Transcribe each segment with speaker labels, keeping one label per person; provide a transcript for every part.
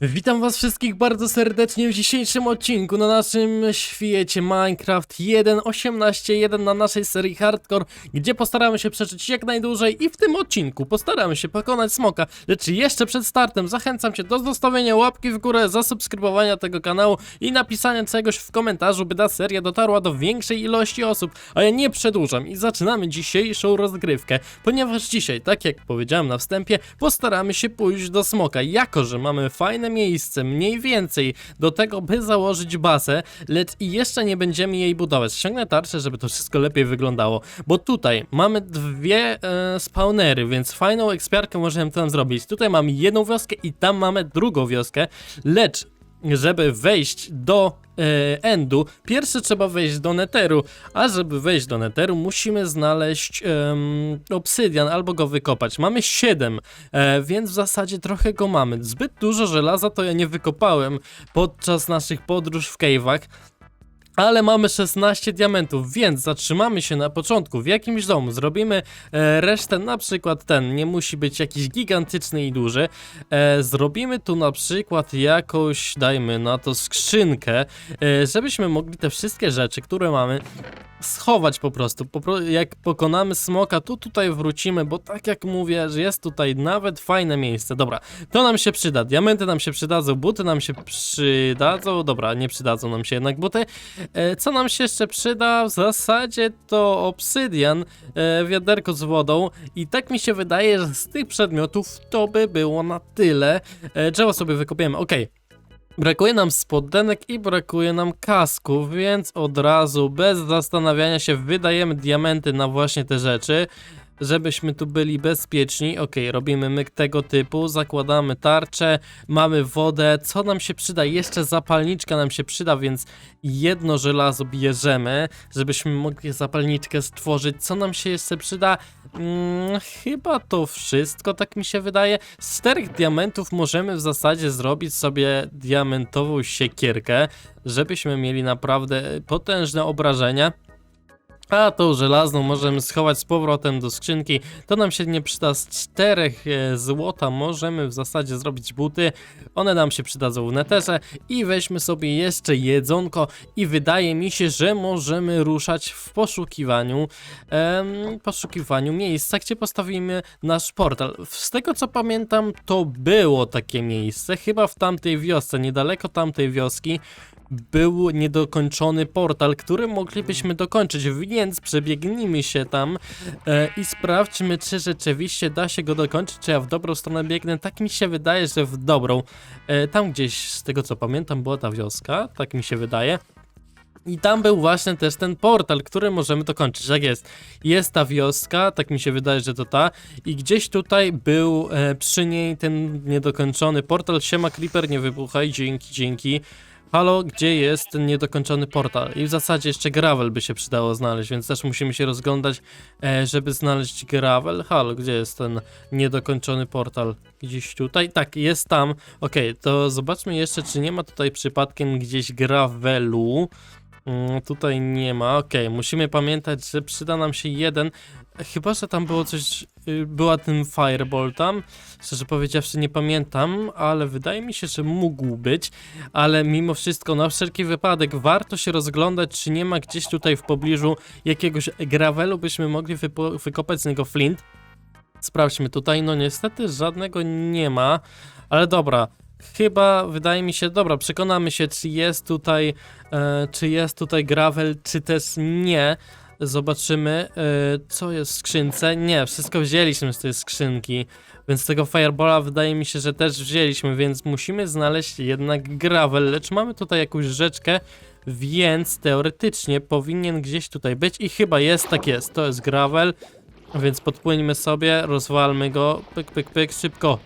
Speaker 1: Witam was wszystkich bardzo serdecznie w dzisiejszym odcinku na naszym świecie Minecraft 1.18.1 na naszej serii Hardcore, gdzie postaramy się przeżyć jak najdłużej i w tym odcinku postaramy się pokonać smoka, lecz jeszcze przed startem zachęcam cię do zostawienia łapki w górę, zasubskrybowania tego kanału i napisania czegoś w komentarzu, by ta seria dotarła do większej ilości osób, a ja nie przedłużam i zaczynamy dzisiejszą rozgrywkę, ponieważ dzisiaj, tak jak powiedziałem na wstępie, postaramy się pójść do smoka, jako że mamy fajne miejsce, mniej więcej do tego, by założyć bazę, lecz i jeszcze nie będziemy jej budować. Ściągnę tarczę, żeby to wszystko lepiej wyglądało, bo tutaj mamy dwie e, spawnery, więc fajną ekspiarkę możemy tam zrobić. Tutaj mamy jedną wioskę i tam mamy drugą wioskę, lecz żeby wejść do e, endu, pierwsze trzeba wejść do neteru, a żeby wejść do neteru musimy znaleźć obsydian albo go wykopać. Mamy 7, e, więc w zasadzie trochę go mamy. Zbyt dużo żelaza to ja nie wykopałem podczas naszych podróż w cave'ach. Ale mamy 16 diamentów, więc zatrzymamy się na początku w jakimś domu. Zrobimy e, resztę, na przykład ten, nie musi być jakiś gigantyczny i duży. E, zrobimy tu na przykład jakąś, dajmy na to skrzynkę, e, żebyśmy mogli te wszystkie rzeczy, które mamy, schować po prostu. Po, jak pokonamy smoka, to tutaj wrócimy, bo tak jak mówię, że jest tutaj nawet fajne miejsce. Dobra, to nam się przyda. Diamenty nam się przydadzą, buty nam się przydadzą. Dobra, nie przydadzą nam się jednak buty. E, co nam się jeszcze przyda? W zasadzie to obsydian, e, wiaderko z wodą. I tak mi się wydaje, że z tych przedmiotów to by było na tyle. E, drzewo sobie wykopiemy, okej. Brakuje nam spodenek i brakuje nam kasków, więc od razu, bez zastanawiania się, wydajemy diamenty na właśnie te rzeczy, żebyśmy tu byli bezpieczni. Ok, robimy myk tego typu, zakładamy tarczę, mamy wodę. Co nam się przyda? Jeszcze zapalniczka nam się przyda, więc jedno żelazo bierzemy, żebyśmy mogli zapalniczkę stworzyć. Co nam się jeszcze przyda? Mm, chyba to wszystko, tak mi się wydaje. Z czterech diamentów możemy w zasadzie zrobić sobie diamentową siekierkę, żebyśmy mieli naprawdę potężne obrażenia. A tą żelazną możemy schować z powrotem do skrzynki. To nam się nie przyda z czterech e, złota. Możemy w zasadzie zrobić buty. One nam się przydadzą w neterze. I weźmy sobie jeszcze jedzonko. I wydaje mi się, że możemy ruszać w poszukiwaniu em, poszukiwaniu miejsca, gdzie postawimy nasz portal. Z tego co pamiętam, to było takie miejsce. Chyba w tamtej wiosce, niedaleko tamtej wioski był niedokończony portal, który moglibyśmy dokończyć, więc przebiegnijmy się tam e, i sprawdźmy, czy rzeczywiście da się go dokończyć, czy ja w dobrą stronę biegnę. Tak mi się wydaje, że w dobrą. E, tam gdzieś, z tego co pamiętam, była ta wioska, tak mi się wydaje. I tam był właśnie też ten portal, który możemy dokończyć. Tak jest. Jest ta wioska, tak mi się wydaje, że to ta. I gdzieś tutaj był e, przy niej ten niedokończony portal. Siema Creeper, nie wybuchaj, dzięki, dzięki. Halo, gdzie jest ten niedokończony portal? I w zasadzie jeszcze gravel by się przydało znaleźć, więc też musimy się rozglądać, e, żeby znaleźć gravel. Halo, gdzie jest ten niedokończony portal? Gdzieś tutaj? Tak, jest tam. Okej, to zobaczmy jeszcze, czy nie ma tutaj przypadkiem gdzieś gravelu. Mm, tutaj nie ma. Okej, musimy pamiętać, że przyda nam się jeden. Chyba, że tam było coś. Y, Była ten fireball tam. Szczerze powiedziawszy, nie pamiętam, ale wydaje mi się, że mógł być. Ale mimo wszystko, na wszelki wypadek, warto się rozglądać, czy nie ma gdzieś tutaj w pobliżu jakiegoś gravelu, byśmy mogli wykopać z niego flint. Sprawdźmy tutaj. No niestety żadnego nie ma, ale dobra. Chyba wydaje mi się, dobra, przekonamy się, czy jest tutaj, e, czy jest tutaj gravel, czy też nie. Zobaczymy, e, co jest w skrzynce. Nie, wszystko wzięliśmy z tej skrzynki, więc tego firebola wydaje mi się, że też wzięliśmy, więc musimy znaleźć jednak gravel, lecz mamy tutaj jakąś rzeczkę, więc teoretycznie powinien gdzieś tutaj być i chyba jest, tak jest, to jest gravel, więc podpłyńmy sobie, rozwalmy go, pyk, pyk, pyk, szybko.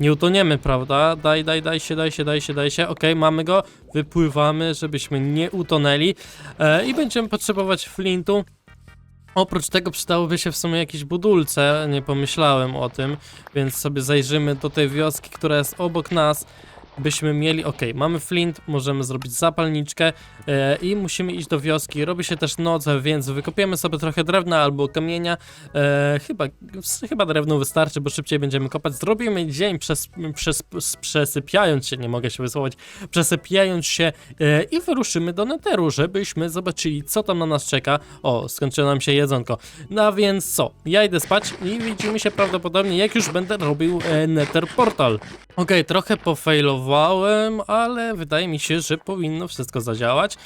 Speaker 1: Nie utoniemy, prawda? Daj, daj, daj się, daj się, daj się, daj się. Okej, mamy go. Wypływamy, żebyśmy nie utonęli. E, I będziemy potrzebować flintu. Oprócz tego przydałoby się w sumie jakieś budulce, nie pomyślałem o tym, więc sobie zajrzymy do tej wioski, która jest obok nas. Byśmy mieli, ok, mamy flint, możemy zrobić zapalniczkę e, i musimy iść do wioski. Robi się też noc, więc wykopiemy sobie trochę drewna albo kamienia. E, chyba, chyba drewno wystarczy, bo szybciej będziemy kopać. Zrobimy dzień przez, przez, przesypiając się, nie mogę się wysłować, przesypiając się e, i wyruszymy do Netheru, żebyśmy zobaczyli, co tam na nas czeka. O, skończyło nam się jedzonko. No więc co? Ja idę spać i widzimy się prawdopodobnie, jak już będę robił Nether Portal. Okej, trochę pofailowałem, ale wydaje mi się, że powinno wszystko zadziałać.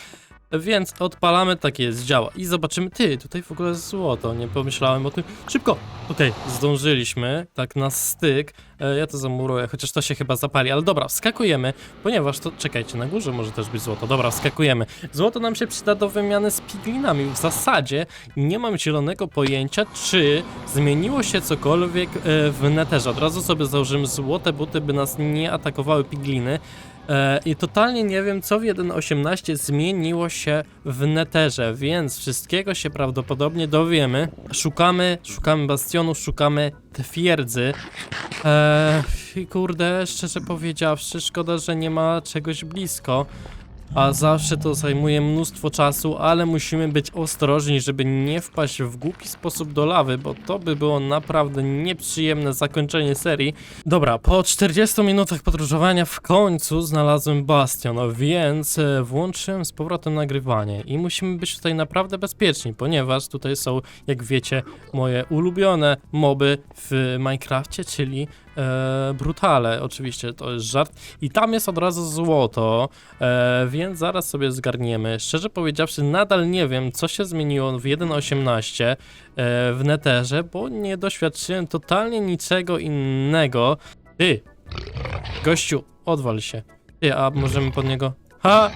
Speaker 1: Więc odpalamy, tak jest, działa. I zobaczymy, ty, tutaj w ogóle złoto, nie pomyślałem o tym. Szybko! Okej, zdążyliśmy, tak na styk. E, ja to zamuruję, chociaż to się chyba zapali, ale dobra, wskakujemy, ponieważ to, czekajcie, na górze może też być złoto. Dobra, wskakujemy. Złoto nam się przyda do wymiany z piglinami. W zasadzie nie mam zielonego pojęcia, czy zmieniło się cokolwiek e, w neterze. Od razu sobie założymy złote buty, by nas nie atakowały pigliny. E, I totalnie nie wiem, co w 1.18 zmieniło się w neterze, więc wszystkiego się prawdopodobnie dowiemy. Szukamy, szukamy bastionu, szukamy twierdzy. Eee, i kurde, szczerze powiedziawszy, szkoda, że nie ma czegoś blisko. A zawsze to zajmuje mnóstwo czasu, ale musimy być ostrożni, żeby nie wpaść w głupi sposób do lawy, bo to by było naprawdę nieprzyjemne zakończenie serii. Dobra, po 40 minutach podróżowania w końcu znalazłem bastion, więc e, włączyłem z powrotem nagrywanie i musimy być tutaj naprawdę bezpieczni, ponieważ tutaj są, jak wiecie, moje ulubione moby w Minecrafcie, czyli e, brutale, oczywiście to jest żart. I tam jest od razu złoto, e, więc zaraz sobie zgarniemy. Szczerze powiedziawszy, nadal nie wiem, co się zmieniło w 1.18 e, w neterze, bo nie doświadczyłem totalnie niczego innego. Ty, gościu, odwal się. Ty, a możemy pod niego... Ha!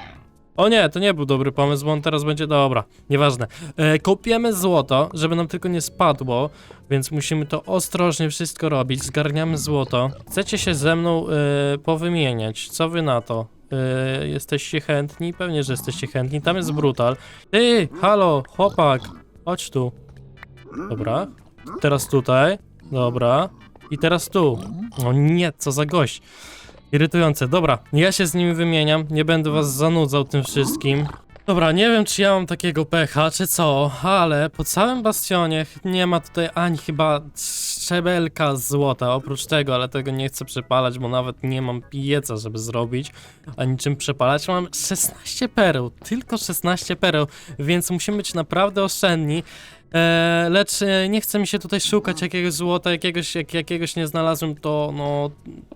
Speaker 1: O nie, to nie był dobry pomysł, bo on teraz będzie... Dobra, nieważne. E, kopiemy złoto, żeby nam tylko nie spadło, więc musimy to ostrożnie wszystko robić. Zgarniamy złoto. Chcecie się ze mną e, powymieniać? Co wy na to? E, jesteście chętni? Pewnie, że jesteście chętni. Tam jest brutal. Ty, halo, chłopak, chodź tu. Dobra. Teraz tutaj. Dobra. I teraz tu. O nie, co za gość. Irytujące. Dobra, ja się z nimi wymieniam. Nie będę was zanudzał tym wszystkim. Dobra, nie wiem czy ja mam takiego pecha, czy co, ale po całym bastionie nie ma tutaj ani chyba szczebelka złota, oprócz tego, ale tego nie chcę przepalać, bo nawet nie mam pieca, żeby zrobić, ani czym przepalać. Mam 16 pereł, tylko 16 pereł, więc musimy być naprawdę oszczędni. E, lecz e, nie chce mi się tutaj szukać jakiegoś złota, jakiegoś, jak, jakiegoś nie znalazłem, to no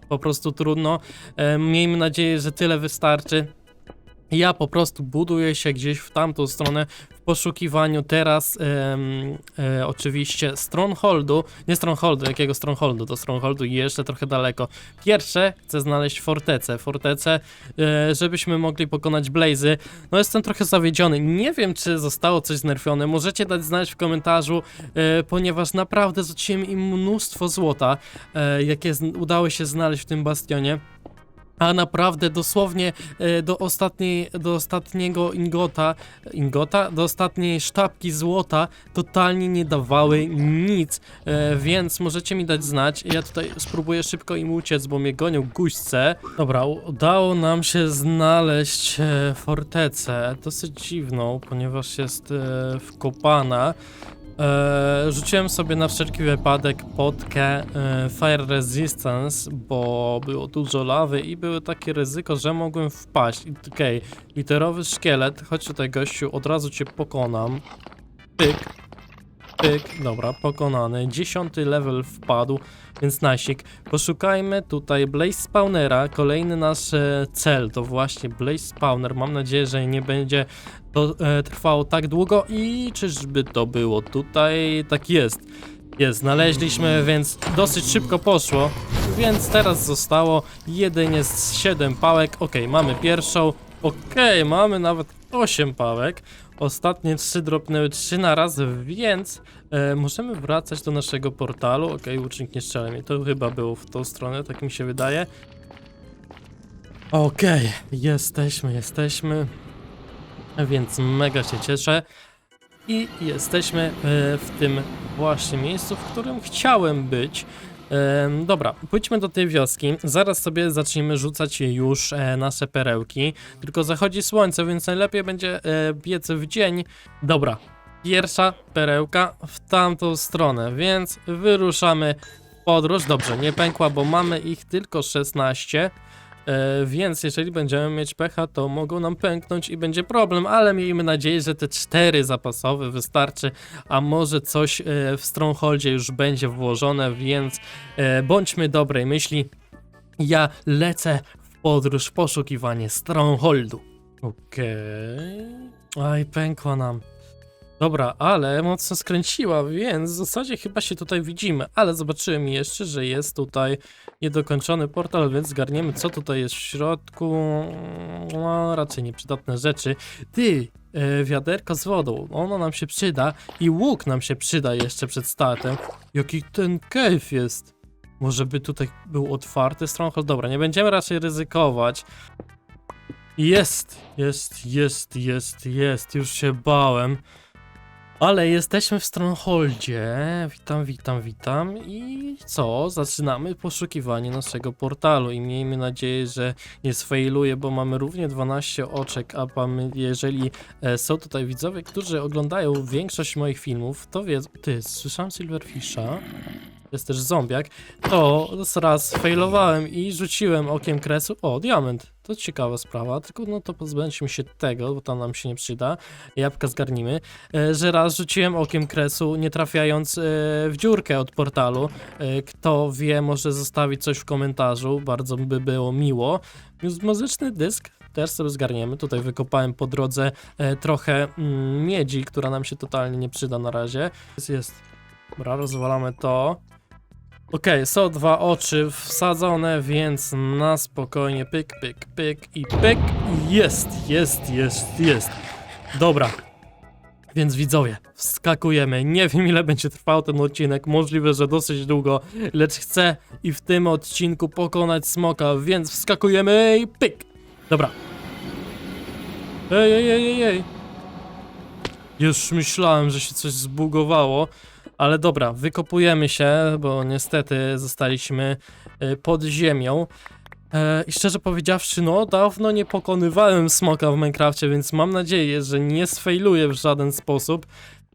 Speaker 1: po prostu trudno. E, miejmy nadzieję, że tyle wystarczy. Ja po prostu buduję się gdzieś w tamtą stronę w poszukiwaniu teraz e, oczywiście Strongholdu, nie Strongholdu, jakiego Strongholdu, do Strongholdu jeszcze trochę daleko. Pierwsze chcę znaleźć fortecę, fortecę, e, żebyśmy mogli pokonać Blazy. No jestem trochę zawiedziony, nie wiem czy zostało coś znerfione, możecie dać znać w komentarzu, e, ponieważ naprawdę rzuciłem im mnóstwo złota, e, jakie udało się znaleźć w tym bastionie. A naprawdę dosłownie e, do, ostatniej, do ostatniego ingota, ingota, do ostatniej sztabki złota totalnie nie dawały nic, e, więc możecie mi dać znać. Ja tutaj spróbuję szybko im uciec, bo mnie gonią guźce. Dobra, udało nam się znaleźć e, fortecę, dosyć dziwną, ponieważ jest wkopana. E, rzuciłem sobie na wszelki wypadek potkę e, Fire Resistance, bo było dużo lawy i było takie ryzyko, że mogłem wpaść. I- literowy szkielet, chodź tutaj gościu, od razu cię pokonam. Pyk, pyk, dobra, pokonany. Dziesiąty level wpadł, więc nasik. Poszukajmy tutaj Blaze Spawnera, kolejny nasz e, cel to właśnie Blaze Spawner. Mam nadzieję, że nie będzie to e, trwało tak długo i czyżby to było tutaj? Tak jest. Jest, znaleźliśmy, więc dosyć szybko poszło, więc teraz zostało jedynie z 7 pałek. Ok, mamy pierwszą, ok, mamy nawet 8 pałek. Ostatnie 3 dropnęły 3 na raz, więc e, możemy wracać do naszego portalu. Ok, łucznik nie strzela mnie, to chyba było w tą stronę, tak mi się wydaje. Okej, jesteśmy, jesteśmy. Więc mega się cieszę. I jesteśmy e, w tym właśnie miejscu, w którym chciałem być. Em, dobra, pójdźmy do tej wioski. Zaraz sobie zaczniemy rzucać już e, nasze perełki. Tylko zachodzi słońce, więc najlepiej będzie e, biec w dzień. Dobra, pierwsza perełka w tamtą stronę, więc wyruszamy w podróż. Dobrze, nie pękła, bo mamy ich tylko 16. E, więc jeżeli będziemy mieć pecha, to mogą nam pęknąć i będzie problem, ale miejmy nadzieję, że te cztery zapasowe wystarczy, a może coś e, w Strongholdzie już będzie włożone, więc e, bądźmy dobrej myśli. Ja lecę w podróż, poszukiwanie Strongholdu. Okej. Aj, pękła nam. Dobra, ale mocno skręciła, więc w zasadzie chyba się tutaj widzimy, ale zobaczyłem jeszcze, że jest tutaj niedokończony portal, więc zgarniemy co tutaj jest w środku. No, raczej nieprzydatne rzeczy. Ty, e, wiaderko z wodą, ono nam się przyda i łuk nam się przyda jeszcze przed startem. Jaki ten cave jest. Może by tutaj był otwarty stronghold? Dobra, nie będziemy raczej ryzykować. Jest, jest, jest, jest, jest, już się bałem. Ale jesteśmy w Strongholdzie. Witam, witam, witam. I co? Zaczynamy poszukiwanie naszego portalu i miejmy nadzieję, że nie sfailuje, bo mamy równie 12 oczek, a mamy, jeżeli e, są tutaj widzowie, którzy oglądają większość moich filmów, to wiedzą... Ty, słyszałem Silverfisha. Jest też zombiak. To raz failowałem i rzuciłem okiem kresu. O, diament. To ciekawa sprawa, tylko no to pozbędźmy się tego, bo to nam się nie przyda. Jabłka zgarnimy. E, że raz rzuciłem okiem kresu, nie trafiając e, w dziurkę od portalu. E, kto wie, może zostawić coś w komentarzu, bardzo by było miło. Muzyczny dysk też sobie zgarniemy. Tutaj wykopałem po drodze trochę mm, miedzi, która nam się totalnie nie przyda na razie. Jest, jest. Dobra, rozwalamy to. Okej, są dwa oczy wsadzone, więc na spokojnie pyk, pyk, pyk i pyk. Jest, jest, jest, jest. Dobra. Więc widzowie, wskakujemy. Nie wiem ile będzie trwał ten odcinek, możliwe, że dosyć długo, lecz chcę i w tym odcinku pokonać smoka, więc wskakujemy i pyk. Dobra. Ej, ej, ej, ej. Już myślałem, że się coś zbugowało. Ale dobra, wykopujemy się, bo niestety zostaliśmy y, pod ziemią. E, I szczerze powiedziawszy, no dawno nie pokonywałem smoka w Minecrafcie, więc mam nadzieję, że nie sfejluję w żaden sposób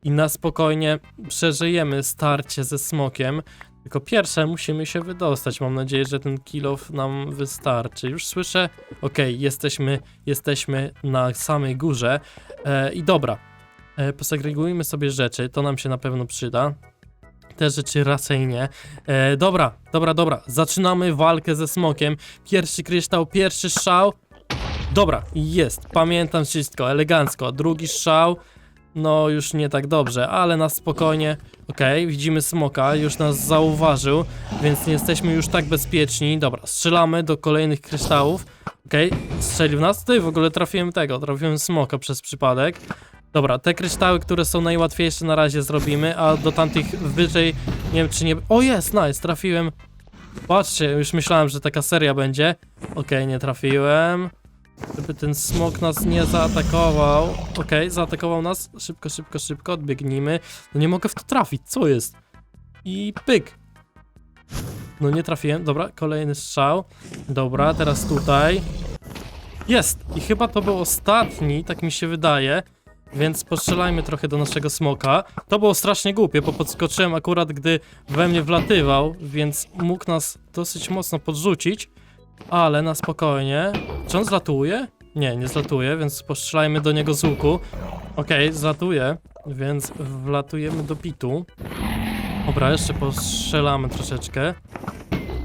Speaker 1: i na spokojnie przeżyjemy starcie ze smokiem. Tylko pierwsze musimy się wydostać. Mam nadzieję, że ten kilof nam wystarczy. Już słyszę. Okej, jesteśmy, jesteśmy na samej górze. E, I dobra, posegregujmy sobie rzeczy, to nam się na pewno przyda. Te rzeczy raczej nie. E, dobra, dobra, dobra. Zaczynamy walkę ze smokiem. Pierwszy kryształ, pierwszy strzał. Dobra, jest. Pamiętam wszystko, elegancko. Drugi strzał. No, już nie tak dobrze, ale na spokojnie. Okej, widzimy smoka, już nas zauważył, więc nie jesteśmy już tak bezpieczni. Dobra, strzelamy do kolejnych kryształów. Okej, strzelił nas. Ty w ogóle trafiłem tego, trafiłem smoka przez przypadek. Dobra, te kryształy, które są najłatwiejsze na razie zrobimy, a do tamtych wyżej nie wiem czy nie... O jest, nice, trafiłem. Patrzcie, już myślałem, że taka seria będzie. Okej, nie trafiłem. Żeby ten smok nas nie zaatakował. Okej, zaatakował nas. Szybko, szybko, szybko, odbiegnijmy. No nie mogę w to trafić, co jest? I pyk. No nie trafiłem, dobra, kolejny strzał. Dobra, teraz tutaj. Jest! I chyba to był ostatni, tak mi się wydaje. Więc postrzelajmy trochę do naszego smoka. To było strasznie głupie, bo podskoczyłem akurat, gdy we mnie wlatywał, więc mógł nas dosyć mocno podrzucić. Ale na spokojnie. Czy on zlatuje? Nie, nie zlatuje, więc postrzelajmy do niego z łuku. Okej, zlatuje, więc wlatujemy do pitu. Dobra, jeszcze postrzelamy troszeczkę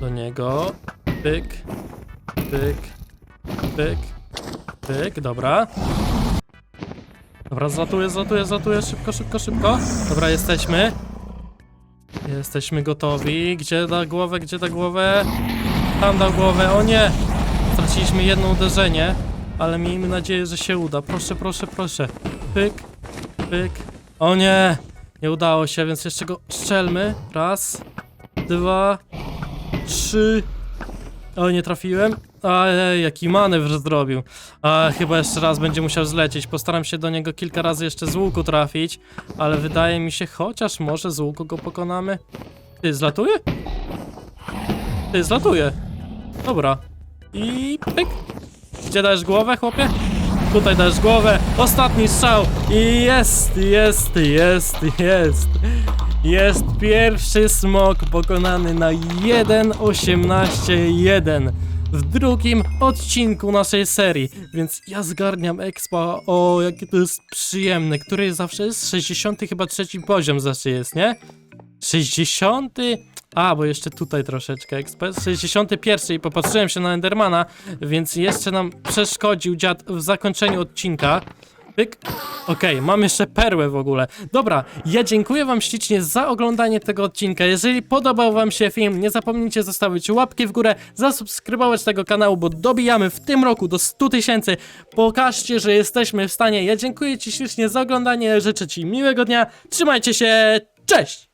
Speaker 1: do niego. Pyk, pyk, pyk, pyk, dobra. Dobra, zlatuję, zlatuję, zlatuję, szybko, szybko, szybko. Dobra, jesteśmy. Jesteśmy gotowi. Gdzie da głowę, gdzie da głowę? Tam dał głowę, o nie! Straciliśmy jedno uderzenie, ale miejmy nadzieję, że się uda. Proszę, proszę, proszę. Pyk, pyk. O nie! Nie udało się, więc jeszcze go strzelmy. Raz, dwa, trzy. O, nie trafiłem. Ej, jaki manewr zrobił. A, chyba jeszcze raz będzie musiał zlecieć. Postaram się do niego kilka razy jeszcze z łuku trafić, ale wydaje mi się, chociaż może z łuku go pokonamy. Ty, zlatuje? Ty, zlatuje. Dobra. I pyk. Gdzie dajesz głowę, chłopie? Tutaj dajesz głowę. Ostatni strzał. I jest, jest, jest, jest. Jest pierwszy smok pokonany na 1.18.1 w drugim odcinku naszej serii, więc ja zgarniam expa, o jakie to jest przyjemne, który zawsze jest 60 chyba trzeci poziom zawsze jest, nie? 60? A, bo jeszcze tutaj troszeczkę ekspres. 61 i popatrzyłem się na Endermana, więc jeszcze nam przeszkodził dziad w zakończeniu odcinka. Pyk. Okej, mam jeszcze perłę w ogóle. Dobra, ja dziękuję wam ślicznie za oglądanie tego odcinka. Jeżeli podobał wam się film, nie zapomnijcie zostawić łapki w górę, zasubskrybować tego kanału, bo dobijamy w tym roku do 100 tysięcy. Pokażcie, że jesteśmy w stanie. Ja dziękuję ci ślicznie za oglądanie, życzę ci miłego dnia. Trzymajcie się, cześć!